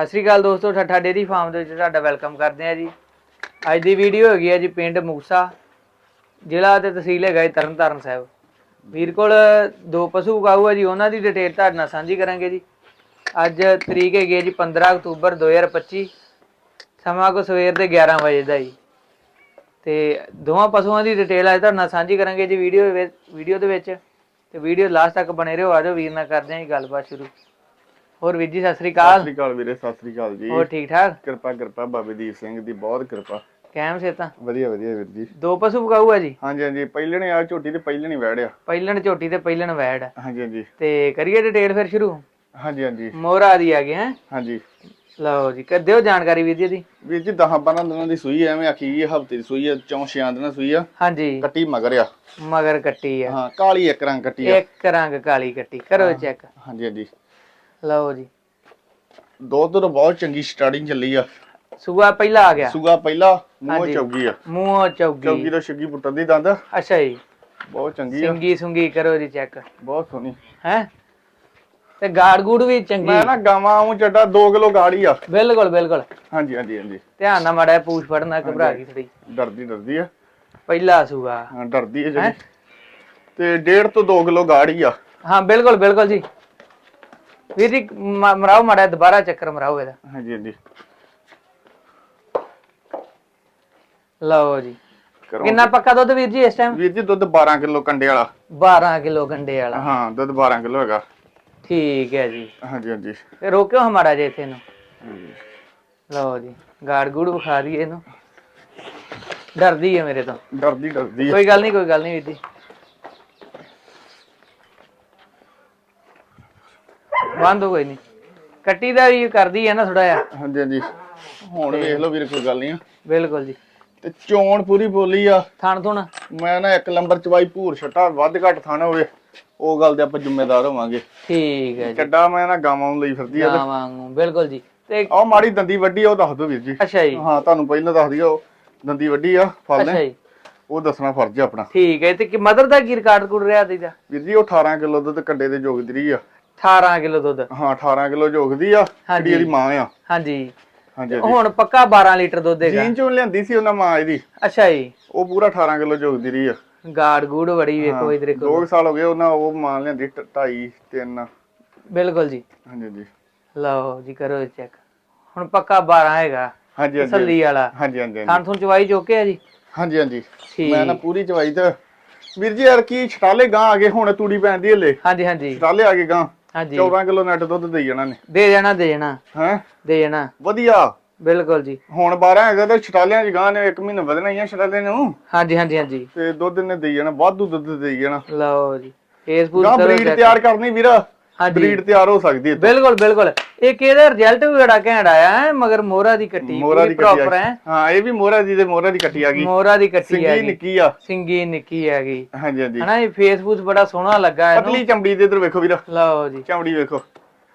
ਸਤਿ ਸ਼੍ਰੀ ਅਕਾਲ ਦੋਸਤੋ, ਠੱਠਾ dairy farm ਦੇ ਵਿੱਚ ਤੁਹਾਡਾ ਵੈਲਕਮ ਕਰਦੇ ਆ ਜੀ। ਅੱਜ ਦੀ ਵੀਡੀਓ ਹੈਗੀ ਹੈ ਜੀ ਪਿੰਡ ਮੁਕਸਾ ਜ਼ਿਲ੍ਹਾ ਤੇ ਤਹਿਸੀਲ ਹੈਗਾ ਜੀ ਤਰਨਤਾਰਨ ਸਾਹਿਬ। ਵੀਰ ਕੋਲ ਦੋ ਪਸ਼ੂ ਗਾਊ ਹੈ ਜੀ, ਉਹਨਾਂ ਦੀ ਡਿਟੇਲ ਤੁਹਾਡੇ ਨਾਲ ਸਾਂਝੀ ਕਰਾਂਗੇ ਜੀ। ਅੱਜ ਤਰੀਕ ਹੈਗੀ ਹੈ ਜੀ 15 ਅਕਤੂਬਰ 2025 ਸਮਾਂ ਕੋ ਸਵੇਰ ਦੇ 11 ਵਜੇ ਦਾ ਜੀ। ਤੇ ਦੋਵਾਂ ਪਸ਼ੂਆਂ ਦੀ ਡਿਟੇਲ ਅੱਜ ਤੁਹਾਡੇ ਨਾਲ ਸਾਂਝੀ ਕਰਾਂਗੇ ਜੀ ਵੀਡੀਓ ਵੀਡੀਓ ਦੇ ਵਿੱਚ। ਤੇ ਵੀਡੀਓ ਲਾਸਟ ਤੱਕ ਬਣੇ ਰਹੋ ਆਜੋ ਵੀਰ ਨਾਲ ਕਰਦੇ ਹਾਂ ਜੀ ਗੱਲਬਾਤ ਸ਼ੁਰੂ। ਹੋਰ ਵੀਰ ਜੀ ਸਤਿ ਸ੍ਰੀ ਸਤਿ ਅਕਾਲ ਸ੍ਰੀ ਅਕਾਲ ਵੀਰੇ ਸਤਿ ਸ੍ਰੀ ਅਕਾਲ ਜੀ। ਹੋਰ ਠੀਕ ਠਾਕ? ਕਿਰਪਾ ਕਿਰਪਾ ਬਾਬੇ ਦੀਪ ਸਿੰਘ ਦੀ ਬਹੁਤ ਕਿਰਪਾ। ਕੈਮ ਸੇ ਤਾਂ? ਵਧੀਆ ਵਧੀਆ ਵੀਰ ਜੀ। ਦੋ ਪਸ਼ੂ ਪਕਾਊ ਆ ਜੀ? ਹਾਂਜੀ ਹਾਂਜੀ ਪਹਿਲਣੇ ਆ ਝੋਟੀ ਤੇ ਪਹਿਲਣੀ ਵੜਿਆ ਪਹਿਲਣ ਝੋਟੀ ਤੇ ਪਹਿਲਣ ਵੈੜ ਆ। ਹਾਂਜੀ ਹਾਂਜੀ। ਤੇ ਕਰੀਏ ਡਿਟੇਲ ਫਿਰ ਸ਼ੁਰੂ? ਹਾਂਜੀ ਹਾਂਜੀ। ਮੋਹਰਾ ਦੀ ਆ ਹੈ? ਹਾਂਜੀ। ਲਓ ਜੀ ਕਰ ਦਿਓ ਜਾਣਕਾਰੀ ਵੀਰ ਜੀ ਦੀ। ਵੀਰ ਜੀ 10 12 ਦਿਨਾਂ ਦੀ ਸੂਈ ਐ, ਐਵੇਂ ਆਖੀ ਇਹ ਹਫ਼ਤੇ ਦੀ ਸੂਈ ਆ ਚੌਂ ਛਿਆਂ ਦਿਨਾਂ ਸੂਈ ਆ। ਹਾਂਜੀ। ਕੱਟੀ ਮਗਰ ਆ। ਮਗਰ ਕੱਟੀ ਆ। ਹਾਂ ਕਾਲੀ ਇੱਕ ਰੰਗ ਕੱਟੀ ਆ। ਇੱਕ ਰੰਗ ਕਾਲੀ ਕੱਟੀ। ਕਰੋ ਚੈੱਕ ਹਾਂਜੀ ਹਾਂਜੀ। ਲਓ ਜੀ। ਦੁੱਧ ਤੋਂ ਬਹੁਤ ਚੰਗੀ ਸਟਾਰਟਿੰਗ ਚੱਲੀ ਆ। ਸੂਆ ਪਹਿਲਾ ਆ ਗਿਆ। ਸੂਗਾ ਪਹਿਲਾ ਮੂੰਹ ਹਾਂਜੀ। ਚੌਗੀ ਆ। ਮੂੰਹੋਂ ਚੌਗੀ। ਚੌਗੀ ਤੋਂ ਛੱਗੀ ਪੁੱਟਣ ਦੀ ਦੰਦ। ਅੱਛਾ ਜੀ। ਬਹੁਤ ਚੰਗੀ ਆ। ਸਿੰਗੀ ਸੁੰਗੀ ਕਰੋ ਜੀ ਚੈੱਕ ਬਹੁਤ ਸੋਹਣੀ। ਹੈ? ਤੇ ਗਾੜ ਗੂੜ ਵੀ ਚੰਗੀ। ਮੈਂ ਨਾ ਗਾਵਾਂ ਆਉਂ ਚੱਡਾ 2 ਕਿਲੋ ਗਾੜੀ ਆ। ਬਿਲਕੁਲ ਬਿਲਕੁਲ। ਹਾਂਜੀ ਹਾਂਜੀ ਹਾਂਜੀ। ਧਿਆਨ ਨਾਲ ਮਾੜਾ ਪੂਛ ਫੜਨਾ ਘਬਰਾ ਗਈ ਥੋੜੀ ਡਰਦੀ ਡਰਦੀ ਆ। ਪਹਿਲਾ ਸੂਆ। ਹਾਂ ਡਰਦੀ ਹੈ? ਜਿਹੜੀ ਤੇ 1.5 ਤੋਂ 2 ਕਿਲੋ ਗਾੜੀ ਆ। ਹਾਂ ਬਿਲਕੁਲ ਬਿਲਕੁਲ ਜੀ। ਵੀਰ ਜੀ ਮ- ਮਰਾਓ ਮਾੜਾ ਜਿਹਾ ਦੁਬਾਰਾ ਚੱਕਰ ਮਰਾਓ ਇਹਦਾ। ਹਾਂਜੀ ਹਾਂਜੀ। ਲਓ ਜੀ। ਕਰੋ। ਕਿੰਨਾ ਪੱਕਾ ਦੁੱਧ ਵੀਰ ਜੀ ਇਸ ਟਾਈਮ ਵੀਰ ਜੀ ਦੁੱਧ 12 ਕਿਲੋ ਕੰਡੇ ਵਾਲਾ। 12 ਕਿਲੋ ਗੰਡੇ ਵਾਲਾ। ਹਾਂ ਦੁੱਧ 12 ਕਿਲੋ ਹੈਗਾ। ਠੀਕ ਹੈ ਜੀ। ਹਾਂਜੀ ਹਾਂਜੀ। ਤੇ ਰੋਕਿਓ ਹਮਾਰਾ ਜੇ ਇੱਥੇ ਨੂੰ ਲਓ ਜੀ ਗਾੜ ਗੂੜ ਵਿਖਾ ਦਈਏ ਇਹਨੂੰ। ਡਰਦੀ ਹੈ ਮੇਰੇ ਤੋਂ। ਡਰਦੀ ਡਰਦੀ ਕੋਈ ਗੱਲ ਨਹੀਂ ਕੋਈ ਗੱਲ ਨਹੀਂ ਵੀਰ ਜੀ। ਬੰਦ ਹੋ ਗਈ ਨਹੀਂ। ਕੱਟੀ ਦਾ ਵੀ ਕਰਦੀ ਹੈ ਨਾ ਥੋੜਾ ਜਿਹਾ। ਹਾਂਜੀ ਹਾਂਜੀ। ਹੁਣ ਵੇਖ ਲਓ ਵੀਰ ਕੋਈ ਗੱਲ ਨਹੀਂ ਆ। ਬਿਲਕੁਲ ਜੀ। ਤੇ ਚੋਣ ਪੂਰੀ ਬੋਲੀ ਆ। ਥਣ ਥੁਣ। ਮੈਂ ਨਾ ਇੱਕ ਨੰਬਰ ਚਵਾਈ ਭੂਰ ਛਟਾ ਵੱਧ ਘੱਟ ਥਾਣਾ ਹੋਵੇ ਉਹ ਗੱਲ ਦੇ ਆਪਾਂ ਜ਼ਿੰਮੇਦਾਰ ਹੋਵਾਂਗੇ। ਠੀਕ ਹੈ ਜੀ। ਕੱਡਾ ਮੈਂ ਨਾ ਗਾਵਾਂ ਲਈ ਫਿਰਦੀ ਆ ਗਾਂ ਵਾਂਗੂ ਬਿਲਕੁਲ ਜੀ। ਤੇ ਆਹ ਮਾੜੀ ਦੰਦੀ ਵੱਡੀ ਆ ਉਹ ਦੱਸ ਦਿਓ ਵੀਰ ਜੀ। ਅੱਛਾ ਜੀ। ਹਾਂ ਤੁਹਾਨੂੰ ਪਹਿਲਾਂ ਦੱਸ ਦਿਓ ਦੰਦੀ ਵੱਡੀ ਆ ਫਲ ਅੱਛਾ ਨੇ ਜੀ। ਉਹ ਦੱਸਣਾ ਫਰਜ਼ ਆਪਣਾ। ਠੀਕ ਹੈ ਤੇ ਕਿ ਮਦਰ ਦਾ ਕੀ ਰਿਕਾਰਡ ਕੁੜ ਰਿਹਾ ਤੀਜਾ ਵੀਰ ਜੀ ਉਹ 18 ਕਿਲੋ ਦੁੱਧ ਕੰਡੇ ਦੇ ਜੋਗਦੀ ਰਹੀ ਆ। 18 ਕਿਲੋ ਦੁੱਧ। ਹਾਂ 18 ਕਿਲੋ ਜੋਗਦੀ ਆ। ਜਿਹੜੀ ਇਹਦੀ ਮਾਂ ਆ। ਹਾਂਜੀ। ਹਾਂਜੀ ਹੁਣ ਪੱਕਾ 12 ਲੀਟਰ ਦੁੱਧ ਹੈਗਾ। ਜੀਨ ਚੋਂ ਲਿਆਂਦੀ ਸੀ ਉਹਨਾਂ ਮਾਂ ਇਹਦੀ। ਅੱਛਾ ਜੀ। ਉਹ ਪੂਰਾ 18 ਕਿਲੋ ਜੋਗਦੀ ਰਹੀ ਆ। ਗਾੜ ਗੂੜ ਬੜੀ ਵੇਖੋ ਇਧਰ ਕੁ ਸਾਲ ਹੋ ਗਏ ਉਹਨਾਂ ਉਹ ਮਾਂ ਲਿਆਂਦੀ 2.5 3 ਬਿਲਕੁਲ ਜੀ। ਹਾਂਜੀ ਹਾਂਜੀ। ਲਓ ਜੀ ਕਰੋ ਚੈੱਕ ਹੁਣ ਪੱਕਾ 12 ਹੈਗਾ। ਹਾਂਜੀ ਹਾਂਜੀ। ਤਸੱਲੀ ਵਾਲਾ। ਹਾਂਜੀ ਹਾਂਜੀ ਥਣ ਥੁਣ ਚਵਾਈ ਚੋਕੇ ਆ ਜੀ? ਹਾਂਜੀ ਹਾਂਜੀ। ਮੈਂ ਨਾ ਪੂਰੀ ਚਵਾਈ ਤੇ ਵੀਰ ਜੀ ਯਾਰ ਕੀ ਛਟਾਲੇ ਗਾਂ ਆ ਗਏ ਹੁਣ ਤੂੜੀ ਪੈਂਦੀ ਹਲੇ। ਹਾਂਜੀ ਹਾਂਜੀ। ਛਟਾਲੇ ਆ ਗਏ ਗਾਂ ਹਾਂਜੀ। 14 ਕਿਲੋ ਨੈਟ ਦੁੱਧ ਦੇਈ ਜਾਣਾ ਨੇ। ਦੇ ਜਾਣਾ ਦੇ ਜਾਣਾ। ਹੈ? ਦੇ ਜਾਣਾ। ਵਧੀਆ। ਬਿਲਕੁਲ ਜੀ। ਹੁਣ 12 ਹੈਗਾ ਤਾਂ ਛਟਾਲਿਆਂ ਦੀ ਗਾਂ ਨੇ ਇੱਕ ਮਹੀਨਾ ਵਧਣਾ ਹੀ ਆ ਛਟਾਲੇ ਨੂੰ। ਹਾਂਜੀ ਹਾਂਜੀ ਹਾਂਜੀ। ਤੇ ਦੁੱਧ ਨੇ ਦੇਈ ਜਾਣਾ ਵਾਧੂ ਦੁੱਧ ਦੇਈ ਜਾਣਾ। ਲਓ ਜੀ। ਫੇਸਬੁੱਕ ਗਾਂ ਕਰੋ ਬਰੀਡ। ਤਿਆਰ ਕਰਨੀ ਵੀਰ। ਹਾਂਜੀ। ਬਰੀਡ ਤਿਆਰ ਹੋ ਸਕਦੀ ਹੈ ਬਿਲਕੁਲ ਬਿਲਕੁਲ। ਇੱਕ ਇਹਦਾ ਰਿਜ਼ਲਟ ਵੀ ਬੜਾ ਘੈਂਟ ਆਇਆ ਹੈ ਮਗਰ ਮੋਹਰਾ ਦੀ ਕੱਟੀ ਮੋਹਰਾ ਦੀ ਪ੍ਰੋਪਰ ਆ ਹੈ। ਗਈ। ਹਾਂ ਇਹ ਵੀ ਮੋਹਰਾ ਦੀ ਤੇ ਮੋਹਰਾ ਦੀ ਕੱਟੀ ਆ ਗਈ। ਮੋਹਰਾ ਦੀ ਕੱਟੀ ਸਿੰਗੀ ਹੈਗੀ ਨਿੱਕੀ ਆ। ਸਿੰਗੀ ਨਿੱਕੀ ਹੈਗੀ ਹਾਂਜੀ ਹਾਂਜੀ। ਹਨਾ ਇਹ ਫੇਸਬੁੱਕ ਬੜਾ ਸੋਹਣਾ ਲੱਗਾ ਇਹਨੂੰ। ਪਤਲੀ ਚਮੜੀ ਦੇ ਇਧਰ ਵੇਖੋ ਵੀਰ। ਲਓ ਜੀ। ਚਮੜੀ ਵੇਖੋ।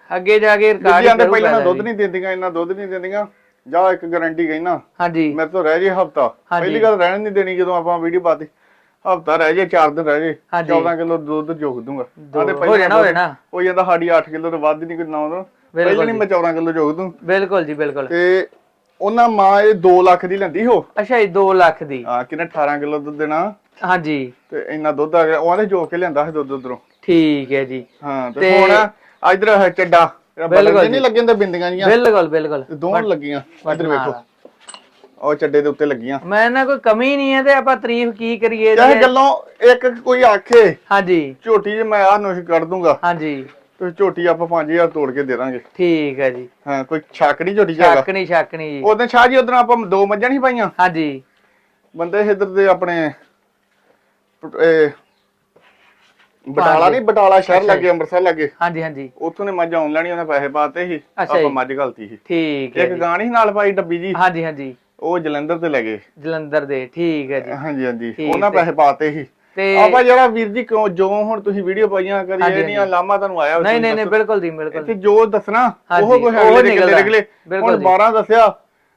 ਅੱਗੇ ਜਾ ਕੇ ਰਿਕਾਰਡ ਦੂਜਿਆਂ ਦੇ ਪਹਿਲਾਂ ਦੁੱਧ ਨਹੀਂ ਦਿੰਦੀਆਂ ਇੰਨਾ ਦੁੱਧ ਨਹੀਂ ਦਿੰਦੀਆਂ। ਜਾ ਇੱਕ ਗਾਰੰਟੀ ਕਹਿਣਾ ਹਾਂਜੀ। ਮੇਰੇ ਤੋਂ ਰਹਿ ਜੇ ਹਫਤਾ। ਪਹਿਲੀ ਗੱਲ ਰਹਿਣ ਨਹੀਂ ਦੇਣੀ ਜਦੋਂ ਆਪਾਂ ਵੀਡੀਓ ਪਾਤੀ। ਹਫਤਾ ਰਹਿ ਜੇ 4 ਦਿਨ ਰਹਿ ਜੇ। ਹਾਂਜੀ। 14 ਕਿਲੋ ਦੁੱਧ ਜੋਗ ਦੂੰਗਾ। ਆਂਦੇ ਹੋ ਜਾਣਾ ਹੋ ਜਾਣਾ। ਹੋ ਜਾਂਦਾ ਸਾਡੀ 8 ਕਿਲੋ ਤੋਂ ਵੱਧ ਨਹੀਂ ਕੋਈ ਨਾ ਦੋ ਪਹਿਲਾਂ ਨਹੀਂ ਮੈਂ 14 ਕਿਲੋ ਜੋਗ ਦੂੰ। ਬਿਲਕੁਲ ਜੀ ਬਿਲਕੁਲ। ਤੇ ਉਹਨਾਂ ਮਾਂ ਇਹ 2 ਲੱਖ ਦੀ ਲੈਂਦੀ ਹੋ ਅੱਛਾ ਜੀ 2 ਲੱਖ ਦੀ। ਆ ਕਿਨੇ 18 ਕਿਲੋ ਦੁੱਧ ਦੇਣਾ? ਹਾਂਜੀ। ਤੇ ਇੰਨਾ ਦੁੱਧ ਆ ਗਿਆ। ਉਹ ਆਂਦੇ ਜੋਗ ਕੇ ਲਿਆਂਦਾ ਸੀ ਦੁੱਧ ਉਧਰੋਂ। ਠੀਕ ਹੈ ਜੀ। ਹਾਂ ਤੇ ਤੇ- ਹੁਣ ਇਧਰ ਹੈ ਚੱਡਾ। ਬਿਲਕੁਲ ਨਹੀਂ ਲੱਗਣ ਤੇ ਬਿੰਦੀਆਂ ਜੀਆਂ। ਬਿਲਕੁਲ ਬਿਲਕੁਲ। ਤੇ ਦੋਵਾਂ ਲੱਗੀਆਂ। ਇਧਰ ਵੇਖੋ। ਉਹ ਚੱਡੇ ਦੇ ਉੱਤੇ ਲੱਗੀਆਂ। ਮੈਂ ਨਾ ਕੋਈ ਕਮੀ ਨਹੀਂ ਹੈ ਤੇ ਆਪਾਂ ਤਾਰੀਫ ਕੀ ਕਰੀਏ ਇਹਦੀ? ਗੱਲੋਂ ਇੱਕ ਕੋਈ ਆਖੇ ਹਾਂਜੀ। ਝੋਟੀ 'ਚ ਮੈਂ ਆਹ ਨੁਸ਼ ਕੱਢ ਦੂੰਗਾ। ਹਾਂਜੀ। ਤੇ ਝੋਟੀ ਆਪਾਂ 5000 ਤੋੜ ਕੇ ਦੇ ਦਾਂਗੇ। ਠੀਕ ਹੈ ਜੀ। ਹਾਂ ਕੋਈ ਛਾਕੜੀ ਝੋਟੀ ਜਾਗਾ ਛਾਕਣੀ ਛਾਕਣੀ ਜੀ। ਉਦੋਂ ਸ਼ਾਹ ਜੀ ਉਦੋਂ ਆਪਾਂ ਦੋ ਮੱਝਾਂ ਨਹੀਂ ਪਾਈਆਂ? ਹਾਂਜੀ। ਬੰਦੇ ਇਧਰ ਦੇ ਆਪਣੇ ਇਹ ਬਟਾਲਾ ਨਹੀਂ ਬਟਾਲਾ ਸ਼ਹਿਰ ਲੱਗੇ ਅੰਮ੍ਰਿਤਸਰ ਲੱਗੇ। ਹਾਂਜੀ ਹਾਂਜੀ। ਉੱਥੋਂ ਨੇ ਮੱਝ ਆਉਣ ਲੈਣੀ ਉਹਨੇ ਪੈਸੇ ਪਾਤੇ ਸੀ। ਆਪਾਂ। ਮੱਝ ਗਲਤੀ ਸੀ। ਠੀਕ ਹੈ ਇੱਕ ਗਾਂ ਨਹੀਂ ਨਾਲ ਪਾਈ ਡੱਬੀ ਜੀ। ਹਾਂਜੀ ਹਾਂਜੀ। ਉਹ ਜਲੰਧਰ ਤੇ ਲੱਗੇ ਜਲੰਧਰ ਦੇ ਠੀਕ ਹੈ ਜੀ। ਹਾਂਜੀ ਹਾਂਜੀ। ਉਹਨਾਂ ਪੈਸੇ ਪਾਤੇ ਸੀ। ਤੇ ਆਪਾਂ ਜਿਹੜਾ ਵੀਰ ਜੀ ਕਿਉਂ ਜੋ ਹੁਣ ਤੁਸੀਂ ਵੀਡੀਓ ਪਾਈਆਂ ਕਰੀ ਹਾਂਜੀ, ਇਹ ਨਹੀਂ ਲਾਮਾ ਤੁਹਾਨੂੰ ਆਇਆ ਨਹੀਂ ਨਹੀਂ ਨਹੀਂ ਬਿਲਕੁਲ ਜੀ ਬਿਲਕੁਲ। ਇੱਥੇ ਜੋ ਦੱਸਣਾ ਉਹ ਕੋਈ ਉਹ ਹੈ ਨਿਕਲਦਾ। ਨਿਕਲੇ ਹੁਣ ਜੀ। 12 ਦੱਸਿਆ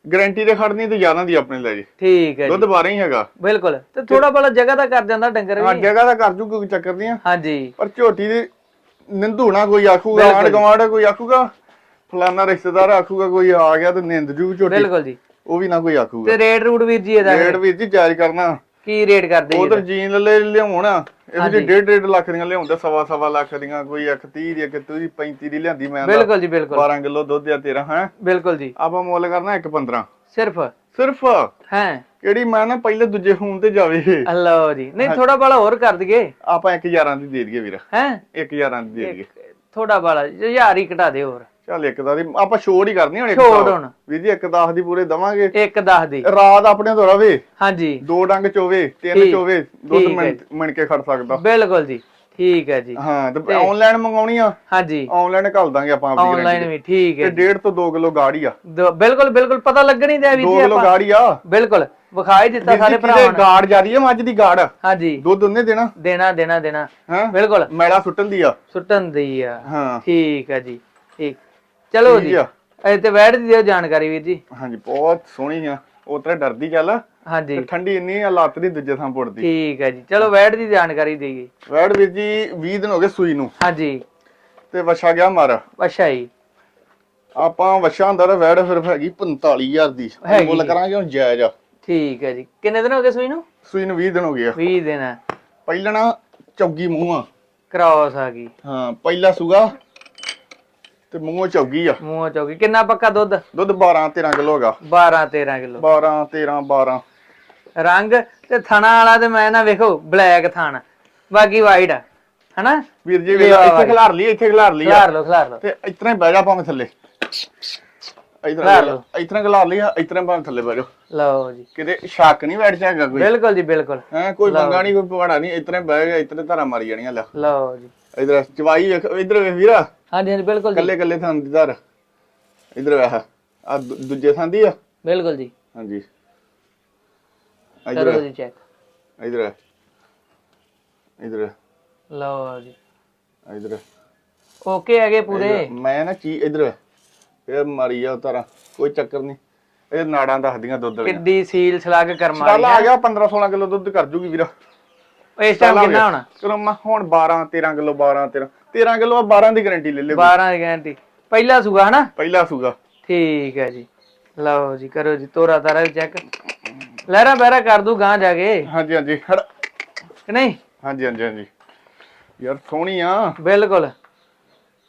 ਗਾਰੰਟੀ ਤੇ ਖੜਨੀ ਤੇ ਜ਼ਿਆਦਾ ਦੀ ਆਪਣੇ ਲੈ ਜੀ। ਠੀਕ ਹੈ ਦੁੱਧ 12 ਹੀ ਹੈਗਾ। ਬਿਲਕੁਲ। ਤੇ ਥੋੜਾ ਬੜਾ ਜਗ੍ਹਾ ਦਾ ਕਰ ਜਾਂਦਾ ਡੰਗਰ ਹਾਂ ਵੀ। ਜਗ੍ਹਾ ਦਾ ਕਰ ਜੂ ਕੋਈ ਚੱਕਰ ਨਹੀਂ ਆ। ਹਾਂਜੀ। ਪਰ ਝੋਟੀ ਦੀ ਨਿੰਦੂਣਾ ਕੋਈ ਆਖੂਗਾ ਜੀ। ਗਵਾਂਡ ਕੋਈ ਆਖੂਗਾ ਫਲਾਨਾ ਰਿਸ਼ਤੇਦਾਰ ਆਖੂਗਾ ਕੋਈ ਆ ਗਿਆ ਤੇ ਨਿੰਦ ਜੂ ਝੋਟੀ। ਬਿਲਕੁਲ ਜੀ। ਉਹ ਵੀ ਨਾ ਕੋਈ ਆਖੂਗਾ। ਤੇ ਰੇਟ ਰੂਟ ਵੀਰ ਜੀ ਇਹਦਾ ਰੇਟ ਵੀਰ ਜੀ ਜਾਇਜ਼ ਕਰਨਾ। ਕੀ ਰੇਟ ਕਰਦੇ ਉਧਰ? ਜੀਨ ਲੈ ਲਿਆਉਣ ਇਹਦੇ ਡੇਢ ਡੇਢ ਲੱਖ ਦੀਆਂ ਲਿਆਉਂਦੇ ਸਵਾ ਸਵਾ ਲੱਖ ਦੀਆਂ ਕੋਈ ਇੱਕ 30 ਦੀ ਇੱਕ 30 35 ਦੀ ਲਿਆਂਦੀ ਮੈਂ। ਬਿਲਕੁਲ ਜੀ ਬਿਲਕੁਲ। 12 ਕਿਲੋ ਦੁੱਧ ਆ ਤੇਰਾ ਹੈ? ਬਿਲਕੁਲ ਜੀ। ਆਪਾਂ ਮੁੱਲ ਕਰਨਾ 1 15 ਸਿਰਫ? ਸਿਰਫ? ਹੈ। ਕਿਹੜੀ ਮੈਂ ਨਾ ਪਹਿਲੇ ਦੂਜੇ ਫੋਨ ਤੇ ਜਾਵੇ। ਅੱਲੋ ਜੀ। ਨਹੀਂ ਥੋੜਾ ਬਾਲਾ ਹੋਰ ਕਰ ਦਈਏ। ਆਪਾਂ 1000 ਦੀ ਦੇ ਦਈਏ ਵੀਰ। ਹੈ? 1000 ਦੀ ਦੇ ਦਈਏ। ਥੋੜਾ ਬਾਲਾ ਹਜ਼ਾਰ ਹੀ ਘਟਾ ਦੇ ਹੋਰ। ਚੱਲ ਇੱਕ ਦਾ ਦੀ ਆਪਾਂ ਛੋੜ ਹੀ ਕਰਨੀ ਹੁਣ ਇੱਕ ਛੋੜ ਦਾ। ਹੁਣ। ਵੀਰ ਜੀ ਇੱਕ 10 ਦੀ ਪੂਰੇ ਦਵਾਂਗੇ। ਇੱਕ 10 ਦੀ। ਰਾਤ ਆਪਣੇ ਤੋਂ ਰਵੇ। ਹਾਂਜੀ। ਦੋ ਡੰਗ ਚੋਵੇ ਤਿੰਨ ਠੀਕ- ਚੋਵੇ ਦੁੱਧ ਠੀਕ ਹੈ ਮਿਣ ਮਿਣ ਕੇ ਖੜ ਸਕਦਾ। ਬਿਲਕੁਲ ਜੀ ਠੀਕ ਹੈ ਜੀ। ਹਾਂ ਤੇ ਆਨਲਾਈਨ ਮੰਗਾਉਣੀ ਆ ਹਾਂਜੀ। ਆਨਲਾਈਨ ਘੱਲ ਦਾਂਗੇ ਆਪਾਂ ਆਪਣੀ ਆਨਲਾਈਨ guarantee ਵੀ ਠੀਕ ਤੇ ਹੈ ਜੀ। 1.5 ਤੋਂ 2 ਕਿਲੋ ਗਾੜੀ ਆ। ਦੋ- ਬਿਲਕੁਲ ਬਿਲਕੁਲ ਪਤਾ ਲੱਗਣੀ ਦਿਆ ਵੀ 2 ਜੀ ਕਿਲੋ ਆਪਾਂ। ਗਾੜੀ ਆ। ਬਿਲਕੁਲ ਵਿਖਾਈ ਦਿੱਤਾ ਜੀ, ਸਾਰੇ ਭਰਾਵਾਂ ਨੂੰ। ਗਾੜ ਜਾਰੀ ਆ ਮੱਝ ਦੀ ਗਾੜ? ਹਾਂਜੀ। ਦੁੱਧ ਉਹਨੇ ਦੇਣਾ? ਦੇਣਾ ਦੇਣਾ ਦੇਣਾ। ਹੈ? ਬਿਲਕੁਲ। ਮੈਲਾ ਸੁੱਟਣ ਦੀ ਆ। ਸੁੱਟਣ ਦੀ ਆ। ਹਾਂ। ਠੀਕ ਹੈ ਜੀ ਠੀਕ। ਚਲੋ ਜੀ। ਇਹ ਤੇ ਵੈੜ ਦੀ ਦਿਓ ਜਾਣਕਾਰੀ ਵੀਰ ਜੀ। ਹਾਂਜੀ ਬਹੁਤ ਸੋਹਣੀ ਆ। ਉਹ ਤੇਰੇ ਡਰਦੀ ਚੱਲ। ਹਾਂਜੀ। ਠੰਡੀ ਇੰਨੀ ਆ ਲੱਤ ਦੀ ਦੂਜੇ ਥਾਂ ਪੁੱਟਦੀ। ਠੀਕ ਹੈ ਜੀ। ਚਲੋ ਵੈੜ ਦੀ ਜਾਣਕਾਰੀ ਦੇਈਏ। ਵੈੜ ਵੀਰ ਜੀ 20 ਦਿਨ ਹੋ ਗਏ ਸੂਈ ਨੂੰ। ਹਾਂਜੀ। ਤੇ ਵਛਾ ਗਿਆ ਮਰ। ਅੱਛਾ ਜੀ। ਆਪਾਂ ਵਛਾ ਅੰਦਰ ਵੈੜ ਫਿਰ ਹੈਗੀ 45000 ਦੀ। ਮੁੱਲ ਕਰਾਂਗੇ ਹੁਣ ਜਾਇਜ਼। ਆ ਠੀਕ ਹੈ ਜੀ। ਕਿੰਨੇ ਦਿਨ ਹੋ ਗਏ ਸੂਈ ਨੂੰ? ਸੂਈ ਨੂੰ 20 ਦਿਨ ਹੋ ਗਏ ਆ। 20 ਦਿਨ ਪਹਿਲਣਾ ਚੌਗੀ ਮੂੰਹ ਆ। ਕ੍ਰਾਸ ਆ ਗਈ। ਹਾਂ ਪਹਿਲਾ ਸੂਗਾ ਤੇ ਮੂੰਹੋਂ ਚੌਗੀ ਆ। ਮੂੰਹ ਚੌਕੀ ਕਿੰਨਾ ਪੱਕਾ ਦੁੱਧ? ਦੁੱਧ 12 13 ਕਿਲੋ ਹੈਗਾ। 12 13 ਕਿਲੋ। 12 13 12 ਰੰਗ ਤੇ ਥਣਾ ਵਾਲਾ ਤੇ ਮੈਂ ਨਾ ਵੇਖੋ ਬਲੈਕ ਥਣ। ਬਾਕੀ ਵਾਈਟ ਆ। ਹਨਾ? ਵੀਰ ਜੀ ਲੈ ਵੇਖ ਇੱਥੇ। ਖਿਲਾਰ ਲਈ ਇੱਥੇ ਖਿਲਾਰ ਲਈ ਖਿਲਾਰ ਲਓ ਖਿਲਾਰ ਲਓ। ਤੇ ਇਤਨਾ ਹੀ ਬਹਿ ਜਾ ਭਾਵੇਂ ਥੱਲੇ। ਲਓ। ਇਤਨਾ ਖਿਲਾਰ ਲਈ ਇਤਨਾ ਭਾਵੇਂ ਥੱਲੇ ਬਹਿ ਜਾ। ਲਓ ਜੀ। ਕਿਤੇ ਸ਼ੱਕ ਨਹੀਂ ਬੈਠ ਜਾਏਗਾ ਕੋਈ। ਬਿਲਕੁਲ ਜੀ ਬਿਲਕੁਲ। ਹੈ ਕੋਈ। ਮੰਗਾ ਨਹੀਂ ਕੋਈ ਪਵਾੜਾ ਨਹੀਂ। ਇਤਨੇ ਬਹਿ ਗਿਆ ਇਤਨੇ ਧਾਰਾ ਮਾਰੀ ਜਾਣੀਆਂ ਲੈ। ਲਓ ਜੀ। ਇਧਰ ਚਵਾਈ ਵੇਖ ਇਧਰ ਵੇਖ ਵੀਰਾ। ਹਾਂਜੀ ਹਾਂਜੀ ਬਿਲਕੁਲ ਜੀ। ਕੱਲੇ ਕੱਲੇ ਥਾਂ ਦੀ ਧਾਰ। ਇਧਰ ਵੇਖ ਆ ਦੂਜੇ ਥਾਂ ਦੀ ਆ? ਬਿਲਕੁਲ ਜੀ। ਹਾਂਜੀ। ਕਰੋ ਇਧਰ। ਚੈੱਕ ਇਧਰ। ਇਧਰ। ਲਓ ਜੀ। ਇਧਰ। ਓਕੇ ਹੈਗੇ ਪੂਰੇ। ਮੈਂ ਨਾ ਕੀ ਇਧਰ ਇਹ ਮਾਰੀ ਆ ਉਤਾਰਾ। ਕੋਈ ਚੱਕਰ ਨਹੀਂ ਇਹ ਨਾੜਾਂ ਦੱਸਦੀਆਂ ਦੁੱਧ ਵਾਲੀਆਂ। ਕਿੱਡੀ ਸੀਲ ਸਲੱਗ ਕਰਮਾ ਆ ਗਿਆ 15 16 ਕਿਲੋ ਦੁੱਧ ਕਰ ਜੂਗੀ ਵੀਰਾ। ਇਸ ਟਾਈਮ ਕਿੰਨਾ ਹੋਣਾ? ਕਰਮਾ ਹੁਣ 12 13 ਕਿਲੋ 12 13 13 ਕਿਲੋ 12 ਦੀ ਗਾਰੰਟੀ ਲੈ ਲਿਓ। 12 ਦੀ ਗਾਰੰਟੀ ਪਹਿਲਾ ਸੂਗਾ ਹਨਾ? ਪਹਿਲਾ ਸੂਗਾ। ਠੀਕ ਹੈ ਜੀ। ਲਓ ਜੀ ਕਰੋ ਜੀ ਤੋਰਾ ਤਾਰਾ ਵੀ ਚੈੱਕ ਲਹਿਰਾ ਬਹਿਰਾ ਕਰ ਦੂ ਗਾਂ ਜਾ ਕੇ। ਹਾਂਜੀ ਹਾਂਜੀ ਖੜ। ਕਿ ਨਹੀਂ? ਹਾਂਜੀ ਹਾਂਜੀ ਹਾਂਜੀ। ਯਾਰ ਸੋਹਣੀ ਆ। ਬਿਲਕੁਲ।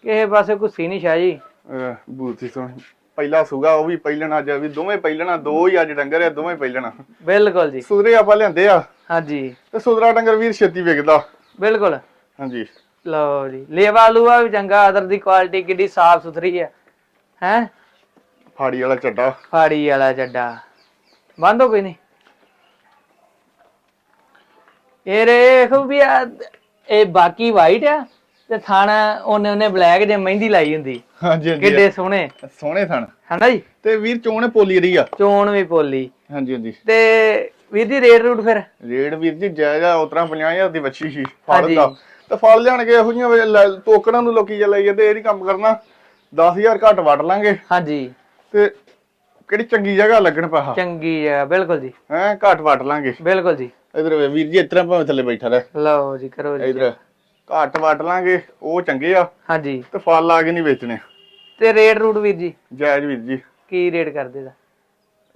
ਕਿਸੇ ਪਾਸੇ ਕੁਸੀ ਨਹੀਂ ਸ਼ਾਜੀ ਅਹ ਬੂਥੀ ਸੋਹਣੀ। ਪਹਿਲਾ ਸੂਗਾ ਉਹ ਵੀ ਪਹਿਲਣਾ ਅੱਜ ਵੀ ਦੋਵੇਂ ਪਹਿਲਣਾ ਦੋ ਹੀ ਅੱਜ ਡੰਗਰ ਆ ਦੋਵੇਂ ਪਹਿਲਣਾ ਬਿਲਕੁਲ ਜੀ। ਸੁਧਰੇ ਆਪਾਂ ਲਿਆਂਦੇ ਆ। ਹਾਂਜੀ। ਤੇ ਸੁਧਰਾ ਡੰਗਰ ਵੀਰ ਛੇਤੀ ਵਿਕਦਾ। ਬਿਲਕੁਲ। ਹਾਂਜੀ। ਲਓ ਜੀ ਲੇਵਾ ਲੂਆ ਵੀ ਚੰਗਾ ਅਦਰ ਦੀ ਕੁਆਲਿਟੀ ਕਿੱਡੀ ਸਾਫ਼ ਸੁਥਰੀ ਹੈ ਹੈ? ਫਾੜੀ ਵਾਲਾ ਚੱਡਾ। ਫਾੜੀ ਵਾਲਾ ਚੱਡਾ। ਬੰਦੋ ਕੋਈ ਨਹੀਂ ਇਹ ਰੇਖ ਵੀ ਆ ਇਹ ਬਾਕੀ ਵਾਈਟ ਆ। ਤੇ ਥਾਣਾ ਉਹਨੇ ਉਹਨੇ ਬਲੈਕ ਜੇ ਮਹਿੰਦੀ ਲਾਈ ਹੁੰਦੀ। ਹਾਂਜੀ ਹਾਂਜੀ। ਕਿੱਡੇ ਸੋਹਣੇ। ਸੋਹਣੇ ਥਣ। ਹਨਾ ਜੀ? ਤੇ ਵੀਰ ਚੋਣ ਪੋਲੀ ਰਹੀ ਆ। ਚੋਣ ਵੀ ਪੋਲੀ। ਹਾਂਜੀ ਹਾਂਜੀ। ਤੇ ਵੀਰ ਦੀ ਰੇਟ ਰੂਟ ਫਿਰ? ਰੇਡ ਵੀਰ ਜੀ ਜਾਇਜ਼ ਉਤਰਾ 50000 ਦੀ ਬੱਚੀ ਸੀ ਫੜ। ਦਾ। ਤੇ ਫਲ ਲਿਆਣ ਕੇ ਇਹੋ ਜਿਹੀਆਂ ਟੋਕਰਾਂ ਨੂੰ ਲੋਕੀ ਚਲਾਈ ਜਾਂਦੇ ਇਹ ਨਹੀਂ ਕੰਮ ਕਰਨਾ। 10000 ਘੱਟ ਵੜ ਲਾਂਗੇ। ਹਾਂਜੀ। ਤੇ ਕਿਹੜੀ ਚੰਗੀ ਜਗ੍ਹਾ ਲੱਗਣ ਪਾ ਚੰਗੀ ਆ ਬਿਲਕੁਲ ਜੀ। ਹੈ ਘੱਟ ਵੜ ਲਾਂਗੇ। ਬਿਲਕੁਲ ਜੀ। ਇਧਰ ਵੀਰ ਜੀ ਇਤਰਾ ਭਾਵੇਂ ਥੱਲੇ ਬੈਠਾ ਰਹਿ। ਲਓ ਜੀ ਕਰੋ ਜੀ। ਇਧਰ। ਘੱਟ ਵੜ ਲਾਂਗੇ ਉਹ ਚੰਗੇ ਆ। ਹਾਂਜੀ। ਤੇ ਫਲ ਆ ਕੇ ਨਹੀਂ ਵੇਚਣੇ। ਤੇ ਰੇਟ ਰੂਟ ਵੀਰ ਜੀ? ਜਾਇਜ਼ ਵੀਰ ਜੀ। ਕੀ ਰੇਟ ਕਰਦੇ ਦਾ?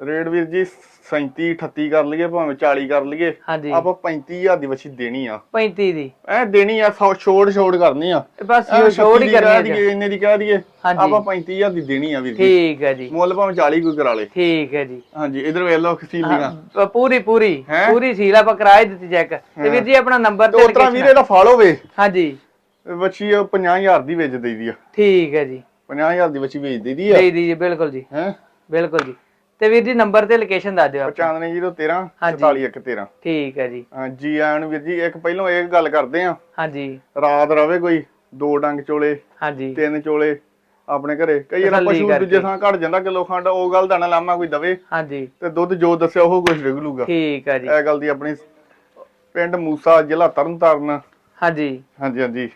ਰੇਟ ਵੀਰ ਜੀ 37 38 ਕਰ ਲਈਏ ਭਾਵੇਂ 40 ਕਰ ਲਈਏ। ਹਾਂਜੀ। ਆਪਾਂ 35000 ਦੀ ਵੱਛੀ ਦੇਣੀ ਆ। 35 ਦੀ। ਐ ਦੇਣੀ ਆ ਛੋੜ ਛੋੜ ਕਰਨੀ ਆ। ਬਸ ਛੋੜ ਹੀ 36 ਦੀ ਕਹਿ ਕਰਨੀ ਦਈਏ ਇੰਨੇ ਦੀ ਕਹਿ ਦਈਏ। ਆਪਾਂ 35000 ਦੀ ਦੇਣੀ ਆ ਵੀਰ ਜੀ। ਠੀਕ ਹੈ ਜੀ। ਮੁੱਲ ਭਾਵੇਂ 40 ਕੋਈ ਕਰਾ ਲੇ ਠੀਕ ਹੈ ਜੀ। ਹਾਂਜੀ ਇਧਰ ਵੇਖ ਲਓ ਖਸੀਲੀਆਂ ਪ- ਪੂਰੀ ਪੂਰੀ? ਪੂਰੀ ਸੀਲ ਆਪਾਂ ਕਿਰਾਏ ਦਿੱਤੀ ਚੈੱਕ। ਤੇ ਵੀਰ ਜੀ ਆਪਣਾ ਨੰਬਰ ਤੇ ਉਤਰਾ ਵੀਰੇ ਦਾ ਫਾਲ ਹੋਵੇ। ਹਾਂਜੀ। ਵੱਛੀ ਉਹ 50000 ਦੀ ਵੇਚ ਦੇਈਦੀ ਆ। ਠੀਕ ਹੈ ਜੀ। 50000 ਦੀ ਵੱਛੀ ਵੇਚ ਦੇਈਦੀ ਆ। ਦੇ ਦੀजिए ਬਿਲਕੁਲ ਜੀ। ਹੈ? ਬਿਲਕੁਲ ਜੀ। ਤੇ ਵੀਰ ਜੀ ਨੰਬਰ ਤੇ ਲੋਕੇਸ਼ਨ ਦੱਸ ਦਿਓ ਆਪ 9513 ਹਾਂਜੀ। 44113 ਠੀਕ ਹੈ ਜੀ। ਹਾਂਜੀ ਆਇਆਂ ਨੂੰ ਵੀਰ ਜੀ ਇੱਕ ਪਹਿਲਾਂ ਇਹ ਗੱਲ ਕਰਦੇ ਆ ਹਾਂਜੀ। ਰਾਤ ਰਵੇ ਕੋਈ ਦੋ ਡੰਗ ਚੋਲੇ ਹਾਂਜੀ। ਤਿੰਨ ਚੋਲੇ ਆਪਣੇ ਘਰੇ। ਕਈ ਵਾਰ ਪਸ਼ੂ। ਦੂਜੇ ਥਾਂ ਘਟ ਜਾਂਦਾ ਕਿਲੋ ਖੰਡ ਉਹ ਗੱਲ ਦਾ ਨਾ ਲਾਮਾ ਕੋਈ ਦਵੇ। ਹਾਂਜੀ। ਤੇ ਦੁੱਧ ਜੋ ਦੱਸਿਆ ਉਹ ਕੁਝ ਨਿਕਲੂਗਾ ਠੀਕ ਹੈ ਜੀ। ਇਹ ਗੱਲ ਦੀ ਆਪਣੀ ਪਿੰਡ ਮੂਸਾ ਜ਼ਿਲ੍ਹਾ ਤਰਨਤਾਰਨ। ਹਾਂਜੀ। ਹਾਂਜੀ ਹਾਂਜੀ।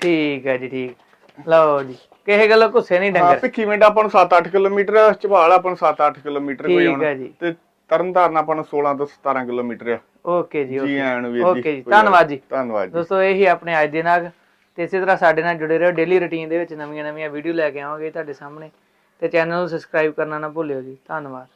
ਠੀਕ ਹੈ ਜੀ ਠੀਕ। ਲਓ ਜੀ। ਕਿਸੇ ਗੱਲੋਂ ਗੁੱਸੇ ਨਹੀਂ ਡੰਗਰ। ਭਿੱਖੀ ਮਿੰਟ ਆਪਾਂ ਨੂੰ 7-8 ਕਿਲੋਮੀਟਰ ਝਬਾਲ ਆਪਾਂ ਨੂੰ 7-8 ਕਿਲੋਮੀਟਰ ਕੋਈ ਆਉਣਾ। ਤੇ ਤਰਨਤਾਰਨ ਆਪਾਂ ਨੂੰ 16 ਤੋਂ 17 ਕਿਲੋਮੀਟਰ ਆ। ਓਕੇ ਜੀ ਜੀ ਨੂੰ ਵੀਰ ਜੀ ਓਕੇ ਜੀ ਧੰਨਵਾਦ ਜੀ। ਧੰਨਵਾਦ ਜੀ। ਦੋਸਤੋ ਇਹੀ ਆਪਣੇ ਅੱਜ ਦੇ ਨਾਗ ਤੇ ਇਸੇ ਤਰ੍ਹਾਂ ਸਾਡੇ ਨਾਲ ਜੁੜੇ ਰਹੋ ਡੇਲੀ ਰੁਟੀਨ ਦੇ ਵਿੱਚ। ਨਵੀਆਂ ਨਵੀਆਂ ਵੀਡੀਓ ਲੈ ਕੇ ਆਵਾਂਗੇ ਤੁਹਾਡੇ ਸਾਹਮਣੇ। ਤੇ ਚੈਨਲ ਨੂੰ ਸਬਸਕ੍ਰਾਈਬ ਕਰਨਾ ਨਾ ਭੁੱਲਿਓ ਜੀ। ਧੰਨਵਾਦ।